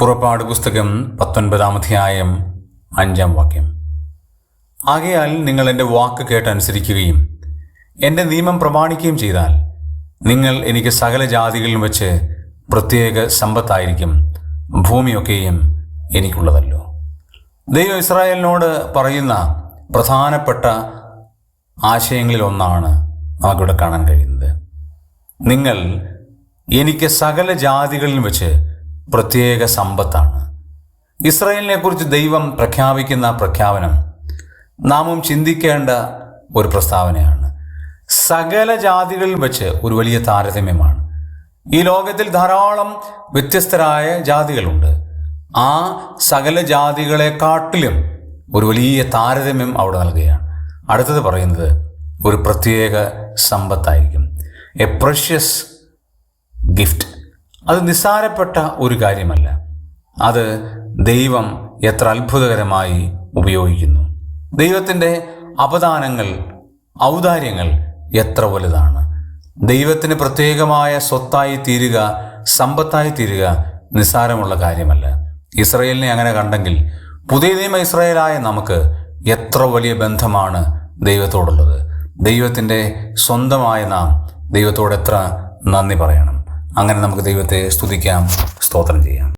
പുറപ്പാട് പുസ്തകം പത്തൊൻപതാം അധ്യായം അഞ്ചാം വാക്യം. ആകയാൽ നിങ്ങൾ എന്റെ വാക്ക് കേട്ടനുസരിക്കുകയും എന്റെ നിയമം പ്രമാണിക്കുകയും ചെയ്താൽ നിങ്ങൾ എനിക്ക് സകല ജാതികളിലും വെച്ച് പ്രത്യേക സമ്പത്തായിരിക്കും ഭൂമിയൊക്കെയും എനിക്കുള്ളതല്ലോ. ദൈവം ഇസ്രായേലിനോട് പറയുന്ന പ്രധാനപ്പെട്ട ആശയങ്ങളിലൊന്നാണ് നമുക്കിവിടെ കാണാൻ കഴിയുന്നത്. നിങ്ങൾ എനിക്ക് സകല ജാതികളിലും വെച്ച് പ്രത്യേക സമ്പത്താണ്. ഇസ്രായേലിനെക്കുറിച്ച് ദൈവം പ്രഖ്യാപിക്കുന്ന പ്രഖ്യാപനം നാമും ചിന്തിക്കേണ്ട ഒരു പ്രസ്താവനയാണ്. സകല ജാതികളിൽ വെച്ച് ഒരു വലിയ താരതമ്യമാണ്. ഈ ലോകത്തിൽ ധാരാളം വ്യത്യസ്തരായ ജാതികളുണ്ട്. ആ സകല ജാതികളെക്കാട്ടിലും ഒരു വലിയ താരതമ്യം അവിടെ നൽകുകയാണ്. അടുത്തത് പറയുന്നത് ഒരു പ്രത്യേക സമ്പത്തായിരിക്കും. എ പ്രഷ്യസ് ഗിഫ്റ്റ് അത് നിസ്സാരപ്പെട്ട ഒരു കാര്യമല്ല. അത് ദൈവം എത്ര അത്ഭുതകരമായി ഉപയോഗിക്കുന്നു. ദൈവത്തിന്റെ അപദാനങ്ങൾ ഔദാര്യങ്ങൾ എത്ര വലുതാണ്. ദൈവത്തിന് പ്രത്യേകമായ സ്വത്തായി തീരുക സമ്പത്തായി തീരുക നിസ്സാരമുള്ള കാര്യമല്ല. ഇസ്രയേലിനെ അങ്ങനെ കണ്ടെങ്കിൽ പുതിയ നിയമ ഇസ്രയേലായ നമുക്ക് എത്ര വലിയ ബന്ധമാണ് ദൈവത്തോടുള്ളത്. ദൈവത്തിന്റെ സ്വന്തമായ നാം ദൈവത്തോട് എത്ര നന്ദി പറയണം. അങ്ങനെ നമുക്ക് ദൈവത്തെ സ്തുതിക്കാം സ്തോത്രം ചെയ്യാം.